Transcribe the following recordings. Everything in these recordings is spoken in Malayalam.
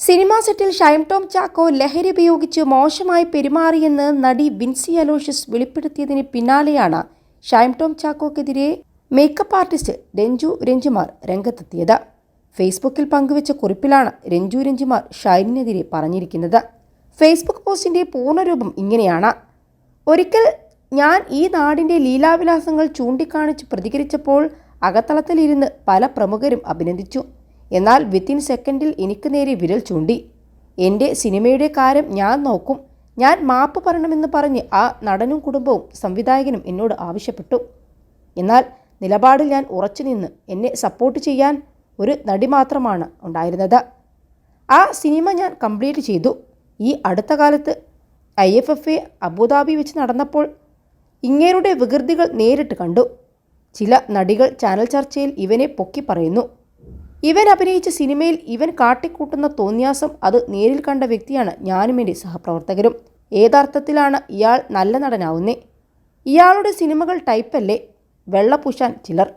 സിനിമാ സെറ്റിൽ ഷൈം ടോം ചാക്കോ ലഹരി ഉപയോഗിച്ച് മോശമായി പെരുമാറിയെന്ന് നടി വിൻസി അലോഷ്യസ് വെളിപ്പെടുത്തിയതിന് പിന്നാലെയാണ് ഷൈം ടോം ചാക്കോക്കെതിരെ മേക്കപ്പ് ആർട്ടിസ്റ്റ് രഞ്ജു രഞ്ജുമാർ രംഗത്തെത്തിയത്. ഫേസ്ബുക്കിൽ പങ്കുവച്ച കുറിപ്പിലാണ് രഞ്ജു രഞ്ജുമാർ ഷൈനിനെതിരെ പറഞ്ഞിരിക്കുന്നത്. ഫേസ്ബുക്ക് പോസ്റ്റിന്റെ പൂർണരൂപം ഇങ്ങനെയാണ്. ഒരിക്കൽ ഞാൻ ഈ നാടിന്റെ ലീലാവിലാസങ്ങൾ ചൂണ്ടിക്കാണിച്ച് പ്രതികരിച്ചപ്പോൾ അകത്തളത്തിലിരുന്ന് പല പ്രമുഖരും അഭിനന്ദിച്ചു. എന്നാൽ വിത്തിൻ സെക്കൻഡിൽ എനിക്ക് നേരെ വിരൽ ചൂണ്ടി. എന്റെ സിനിമയുടെ കാര്യം ഞാൻ നോക്കും. ഞാൻ മാപ്പ് പറയണമെന്ന് പറഞ്ഞ് ആ നടനും കുടുംബവും സംവിധായകനും എന്നോട് ആവശ്യപ്പെട്ടു. എന്നാൽ നിലപാടിൽ ഞാൻ ഉറച്ചു നിന്ന് എന്നെ സപ്പോർട്ട് ചെയ്യാൻ ഒരു നടി മാത്രമാണ് ഉണ്ടായിരുന്നത്. ആ സിനിമ ഞാൻ കംപ്ലീറ്റ് ചെയ്തു. ഈ അടുത്ത കാലത്ത് I F F A Abu Dhabi വെച്ച് നടന്നപ്പോൾ ഇങ്ങേരുടെ വികൃതികൾ നേരിട്ട് കണ്ടു. ചില നടികൾ ചാനൽ ചർച്ചയിൽ ഇവനെ പൊക്കി പറയുന്നു. ഇവൻ അഭിനയിച്ച സിനിമയിൽ ഇവൻ കാട്ടിക്കൂട്ടുന്ന തോന്നിയാസം അത് നേരിൽ കണ്ട വ്യക്തിയാണ് ഞാനും എന്റെ സഹപ്രവർത്തകരും. ഏതർത്ഥത്തിലാണ് ഇയാൾ നല്ല നടനാവുന്നേ. ഇയാളുടെ സിനിമകൾ ടൈപ്പല്ലേ? വെള്ളപൂശാൻ ചിലർ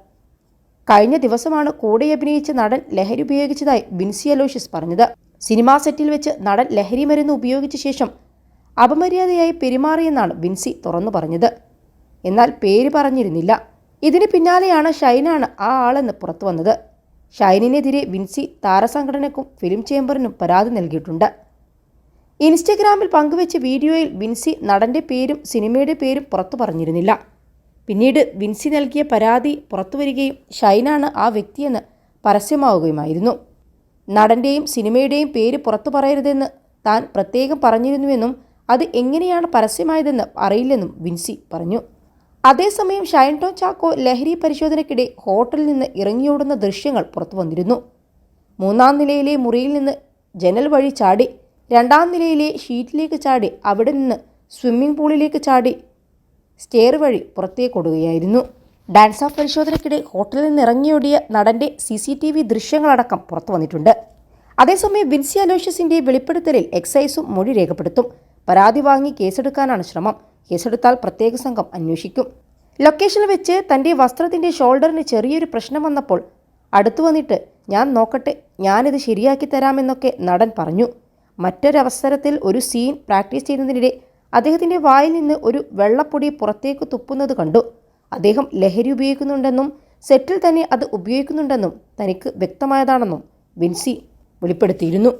കഴിഞ്ഞ ദിവസമാണ് കൂടെ അഭിനയിച്ച നടൻ ലഹരി ഉപയോഗിച്ചതായി ബിൻസി അലോഷ്യസ് പറഞ്ഞത്. സിനിമാ സെറ്റിൽ വെച്ച് നടൻ ലഹരി മരുന്ന് ഉപയോഗിച്ച ശേഷം അപമര്യാദയായി പെരുമാറിയെന്നാണ് ബിൻസി തുറന്നു പറഞ്ഞത്. എന്നാൽ പേര് പറഞ്ഞിരുന്നില്ല. ഇതിന് പിന്നാലെയാണ് ഷൈനാണ് ആ ആളെന്ന് പുറത്തു വന്നത്. ഷൈനിനെതിരെ വിൻസി താരസംഘടനക്കും ഫിലിം ചേംബറിനും പരാതി നൽകിയിട്ടുണ്ട്. ഇൻസ്റ്റഗ്രാമിൽ പങ്കുവച്ച വീഡിയോയിൽ വിൻസി നടന്റെ പേരും സിനിമയുടെ പേരും പുറത്തു പറഞ്ഞിരുന്നില്ല. പിന്നീട് വിൻസി നൽകിയ പരാതി പുറത്തുവരികയും ഷൈനാണ് ആ വ്യക്തിയെന്ന് പരസ്യമാവുകയുമായിരുന്നു. നടന്റെയും സിനിമയുടെയും പേര് പുറത്തു പറയരുതെന്ന് താൻ പ്രത്യേകം പറഞ്ഞിരുന്നുവെന്നും അത് എങ്ങനെയാണ് പരസ്യമായതെന്ന് അറിയില്ലെന്നും വിൻസി പറഞ്ഞു. അതേസമയം ഷൈൻ ടോം ചാക്കോ ലഹരി പരിശോധനയ്ക്കിടെ ഹോട്ടലിൽ നിന്ന് ഇറങ്ങിയോടുന്ന ദൃശ്യങ്ങൾ പുറത്തു വന്നിരുന്നു. മൂന്നാം നിലയിലെ മുറിയിൽ നിന്ന് ജനൽ വഴി ചാടി രണ്ടാം നിലയിലെ ഷീറ്റിലേക്ക് ചാടി അവിടെ നിന്ന് സ്വിമ്മിംഗ് പൂളിലേക്ക് ചാടി സ്റ്റെയർ വഴി പുറത്തേക്കൊടുകയായിരുന്നു ഡാൻസ് ഓഫ് പരിശോധനയ്ക്കിടെ ഹോട്ടലിൽ നിന്ന് ഇറങ്ങിയോടിയ നടന്റെ സി സി ടി വി ദൃശ്യങ്ങളടക്കം പുറത്തു വന്നിട്ടുണ്ട്. അതേസമയം വിൻസി അലോഷ്യസിന്റെ വെളിപ്പെടുത്തലിൽ എക്സൈസും മൊഴി രേഖപ്പെടുത്തും. പരാതി വാങ്ങി കേസെടുക്കാനാണ് ശ്രമം. കേസെടുത്താൽ പ്രത്യേക സംഘം അന്വേഷിക്കും. ലൊക്കേഷനിൽ വെച്ച് തന്റെ വസ്ത്രത്തിന്റെ ഷോൾഡറിന് ചെറിയൊരു പ്രശ്നം വന്നപ്പോൾ അടുത്തു വന്നിട്ട് ഞാൻ നോക്കട്ടെ ഞാനിത് ശരിയാക്കി തരാമെന്നൊക്കെ നടൻ പറഞ്ഞു. മറ്റൊരവസരത്തിൽ ഒരു സീൻ പ്രാക്ടീസ് ചെയ്യുന്നതിനിടെ അദ്ദേഹത്തിന്റെ വായിൽ നിന്ന് ഒരു വെള്ളപ്പൊടി പുറത്തേക്ക് തുപ്പുന്നത് കണ്ടു. അദ്ദേഹം ലഹരി ഉപയോഗിക്കുന്നുണ്ടെന്നും സെറ്റിൽ തന്നെ അത് ഉപയോഗിക്കുന്നുണ്ടെന്നും തനിക്ക് വ്യക്തമായതാണെന്നും വിൻസി വെളിപ്പെടുത്തിയിരുന്നു.